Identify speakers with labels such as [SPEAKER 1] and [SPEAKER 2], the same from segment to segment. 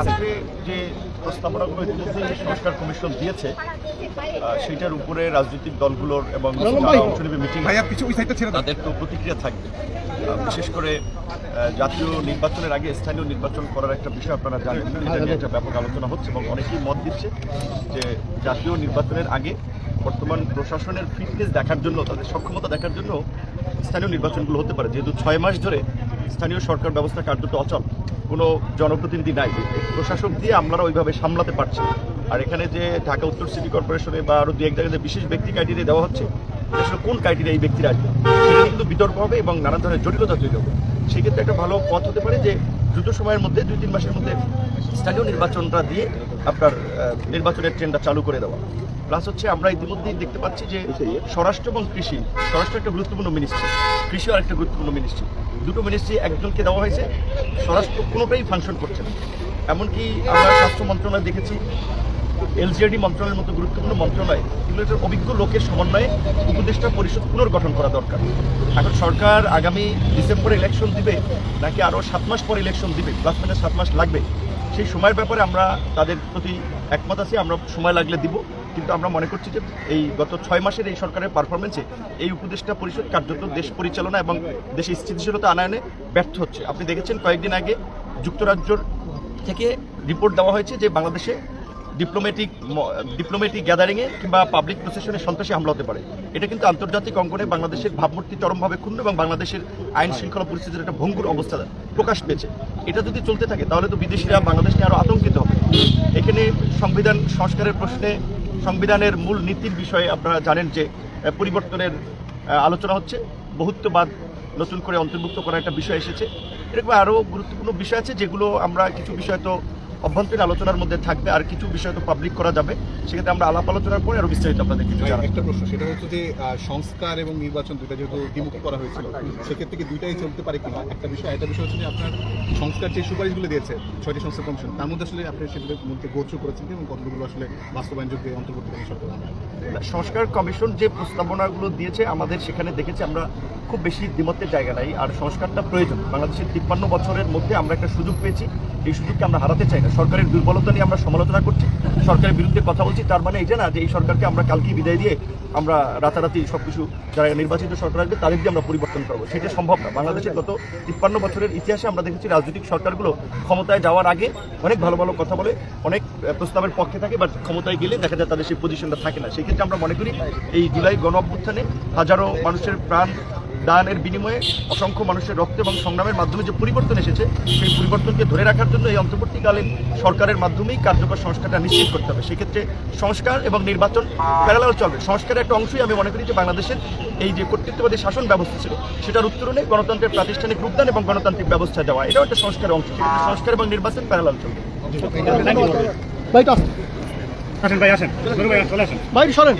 [SPEAKER 1] আজকে যে প্রস্তাবনাগুলো সংস্কার কমিশন দিয়েছে সেটার উপরে রাজনৈতিক দলগুলোর এবং মিটিং তাদের তো প্রতিক্রিয়া থাকবে। বিশেষ করে জাতীয় নির্বাচনের আগে স্থানীয় নির্বাচন করার একটা বিষয় আপনারা জানেন এটা নিয়ে একটা ব্যাপক আলোচনা হচ্ছে এবং অনেকেই মত দিচ্ছে যে জাতীয় নির্বাচনের আগে বর্তমান প্রশাসনের ফিটনেস দেখার জন্য তাদের সক্ষমতা দেখার জন্য স্থানীয় নির্বাচনগুলো হতে পারে। যেহেতু ছয় মাস ধরে স্থানীয় সরকার ব্যবস্থা কার্যত অচল। কোনো জনপ্রতিনিধি নাই। প্রশাসক দিয়ে আমরা ওইভাবে সামলাতে পারছি আর এখানে যে ঢাকা উত্তর সিটি কর্পোরেশনে বা আরও দু এক জায়গায় যে বিশেষ ব্যক্তি ক্রাইটেরিয়া দেওয়া হচ্ছে, আসলে কোন ক্রাইটেরিয়া এই ব্যক্তিরা আসবে? সেটা কিন্তু বিতর্ক হবে এবং নানান ধরনের জটিলতা তৈরি হবে। সেক্ষেত্রে একটা ভালো পথ হতে পারে যে দ্রুত সময়ের মধ্যে, দুই, তিন মাসের মধ্যে স্থানীয় নির্বাচনটা দিয়ে আপনার নির্বাচনের ট্রেনটা চালু করে দেওয়া। প্লাস হচ্ছে আমরা ইতিমধ্যেই দেখতে পাচ্ছি যে স্বরাষ্ট্র এবং কৃষি, স্বরাষ্ট্র একটা গুরুত্বপূর্ণ মিনিস্ট্রি কৃষি আর একটা গুরুত্বপূর্ণ মিনিস্ট্রি দুটো মিনিস্ট্রি একজনকে দেওয়া হয়েছে, স্বরাষ্ট্র কোনোটাই ফাংশন করছে না। এমনকি আমরা স্বাস্থ্য মন্ত্রণালয় দেখেছি এলজিআরডি মন্ত্রণালয়ের মতো গুরুত্বপূর্ণ মন্ত্রণালয় এগুলোর অভিজ্ঞ লোকের সমন্বয়ে উপদেষ্টা পরিষদ পুনর্গঠন করা দরকার। এখন সরকার আগামী ডিসেম্বরে ইলেকশন দিবে, নাকি আরও সাত মাস পর ইলেকশন দিবে প্লাস মাইনাস সাত মাস লাগবে, সেই সময়ের ব্যাপারে আমরা তাদের প্রতি একমত আছি, আমরা সময় লাগলে দিব, কিন্তু আমরা মনে করছি যে এই গত ছয় মাসের এই সরকারের পারফরমেন্সে এই উপদেষ্টা পরিষদ কার্যত দেশ পরিচালনা এবং দেশে স্থিতিশীলতা আনয়নে ব্যর্থ হচ্ছে। আপনি দেখেছেন কয়েকদিন আগে যুক্তরাজ্যর থেকে রিপোর্ট দেওয়া হয়েছে যে বাংলাদেশে ডিপ্লোম্যাটিক ডিপ্লোম্যাটিক গ্যাদারিংয়ে কিংবা পাবলিক প্রসেশনে সন্ত্রাসী হামলা হতে পারে। এটা কিন্তু আন্তর্জাতিক অঙ্গনে বাংলাদেশের ভাবমূর্তি চরমভাবে ক্ষুণ্ণ এবং বাংলাদেশের আইন শৃঙ্খলা পরিস্থিতির একটা ভঙ্গুর অবস্থা প্রকাশ পেয়েছে। এটা যদি চলতে থাকে, তাহলে তো বিদেশিরা বাংলাদেশ নিয়ে আরও আতঙ্কিত হবে। এখানে সংবিধান, সংস্কারের প্রশ্নে সংবিধানের মূল নীতির বিষয়ে আপনারা জানেন যে পরিবর্তনের আলোচনা হচ্ছে। বহুত্ববাদ নতুন করে অন্তর্ভুক্ত করার একটা বিষয় এসেছে। এরকম আরও গুরুত্বপূর্ণ বিষয় আছে যেগুলো আমরা কিছু বিষয় তো অভ্যন্তরীণ আলোচনার মধ্যে থাকবে আর কিছু বিষয় তো পাবলিক করা যাবে। সেক্ষেত্রে আমরা আলাপ আলোচনার পরে আরও বিস্তারিত আপনাদের কিছু
[SPEAKER 2] একটা প্রশ্ন সেটা হচ্ছে যে সংস্কার এবং নির্বাচন দুইটা যেহেতু দ্বিমুখী করা হয়েছিল সেক্ষেত্রে কি দুইটাই চলতে পারে কিনা? একটা বিষয় একটা বিষয় হচ্ছে যে আপনার সংস্কার যে সুপারিশগুলো দিয়েছে ছয়টি সংস্কার কমিশন তার মধ্যে আসলে আপনি সেগুলোর মধ্যে গোচর করেছেন এবং কতগুলো আসলে বাস্তবায়নযোগ্য সরকার?
[SPEAKER 1] সংস্কার কমিশন যে প্রস্তাবনাগুলো দিয়েছে আমাদের সেখানে দেখেছি আমরা খুব বেশি দ্বিমতের জায়গা নাই। আর সংস্কারটা প্রয়োজন। বাংলাদেশের তিপ্পান্ন বছরের মধ্যে আমরা একটা সুযোগ পেয়েছি। এই সুযোগকে আমরা হারাতে চাই না। সরকারের দুর্বলতা নিয়ে আমরা সমালোচনা করছি, সরকারের বিরুদ্ধে কথা বলছি, তার মানে এই যে না, যে এই সরকারকে আমরা কালকেই বিদায় দিয়ে আমরা রাতারাতি সব কিছু যারা নির্বাচিত সরকার আসবে, তাদের দিয়ে আমরা পরিবর্তন করব। সেটা সম্ভব না। বাংলাদেশের গত তিপ্পান্ন বছরের ইতিহাসে আমরা দেখেছি রাজনৈতিক সরকারগুলো ক্ষমতায় যাওয়ার আগে অনেক ভালো ভালো কথা বলে, অনেক প্রস্তাবের পক্ষে থাকে বাট ক্ষমতায় গেলে দেখা যায় তাদের সেই পজিশনটা থাকে না। সেই ক্ষেত্রে আমরা মনে করি এই জুলাই গণ অভ্যুত্থানে হাজারো মানুষের প্রাণ দানের বিনিময়ে অসংখ্য মানুষের রক্ত এবং সংগ্রামের মাধ্যমে যে পরিবর্তন এসেছে, সেই পরিবর্তনকে ধরে রাখার জন্য এই অন্তর্বর্তীকালীন সরকারের মাধ্যমেই কার্যকর সংস্কারটা নিশ্চিত করতে হবে। সেক্ষেত্রে সংস্কার এবং নির্বাচন প্যারালাল চলবে। সংস্কারের একটা অংশই আমি মনে করি যে বাংলাদেশের এই যে কর্তৃত্ববাদী শাসন ব্যবস্থা ছিল, সেটার উত্তরণে গণতন্ত্রের প্রাতিষ্ঠানিক রূপদান এবং গণতান্ত্রিক ব্যবস্থা দেওয়া, এটাও একটা সংস্কারের অংশ। সংস্কার এবং নির্বাচন প্যারালাল চলবে।
[SPEAKER 3] আসেন ভাই আসেন। নুরু ভাই চলে আসেন।
[SPEAKER 4] সরেন।
[SPEAKER 3] ভাই আসেন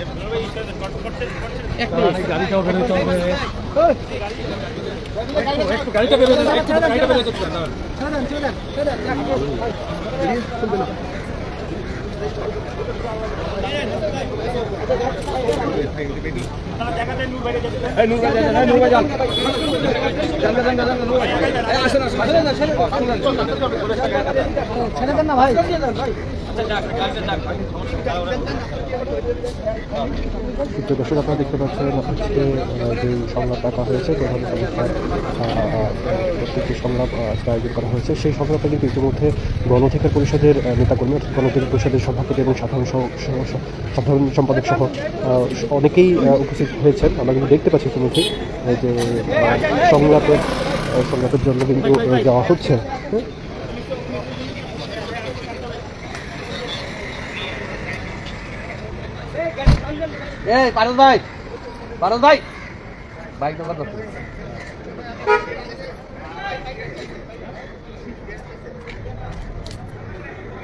[SPEAKER 4] ছেড়ে দেন না ভাই।
[SPEAKER 5] তো দর্শক আপনারা দেখতে পাচ্ছেন আজকে যে সংলাপ ডাকা হয়েছে প্রধান প্রত্যেকটি সংলাপ আজকে আয়োজন করা হয়েছে। সেই সংলাপে কিন্তু ইতিমধ্যে গণঅধিকার পরিষদের আহ, নেতাকর্মী অর্থাৎ গণঅধিকার পরিষদের সভাপতি এবং সাধারণ সাধারণ সম্পাদক সহ অনেকেই উপস্থিত হয়েছেন। আমরা কিন্তু দেখতে পাচ্ছি ইতিমধ্যে যে সংলাপের সংলাপের জন্য কিন্তু যাওয়া হচ্ছে।
[SPEAKER 4] এই পারদ ভাই পারদ ভাই। বাইক তো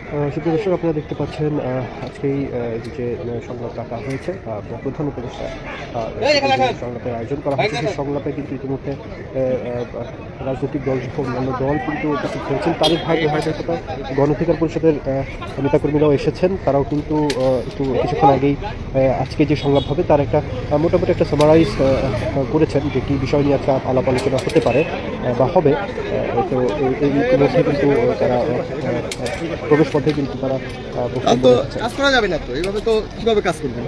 [SPEAKER 5] সুপ্রিয় দর্শক, আপনারা দেখতে পাচ্ছেন আজকেই যে সংলাপ রাখা হয়েছে প্রধান উপদেষ্টা সংলাপের আয়োজন করা হয়েছে সেই সংলাপে কিন্তু ইতিমধ্যে রাজনৈতিক দল সহ অন্যান্য দল কিন্তু উপস্থিত হয়েছেন। ভাগ হয়তো গণঅধিকার পরিষদের নেতাকর্মীরাও এসেছেন। তারাও কিন্তু একটু কিছুক্ষণ আগেই আজকে যে সংলাপ হবে, তার একটা মোটামুটি একটা সামারাইজ করেছেন যে কী বিষয় নিয়ে আজকে আলাপ আলোচনা হতে পারে। বা হবে তো এই- মধ্যে কিন্তু তারা প্রবেশ পথে কিন্তু তারা।
[SPEAKER 4] কাজ করা যাবে না তো এইভাবে তো কীভাবে কাজ করবেন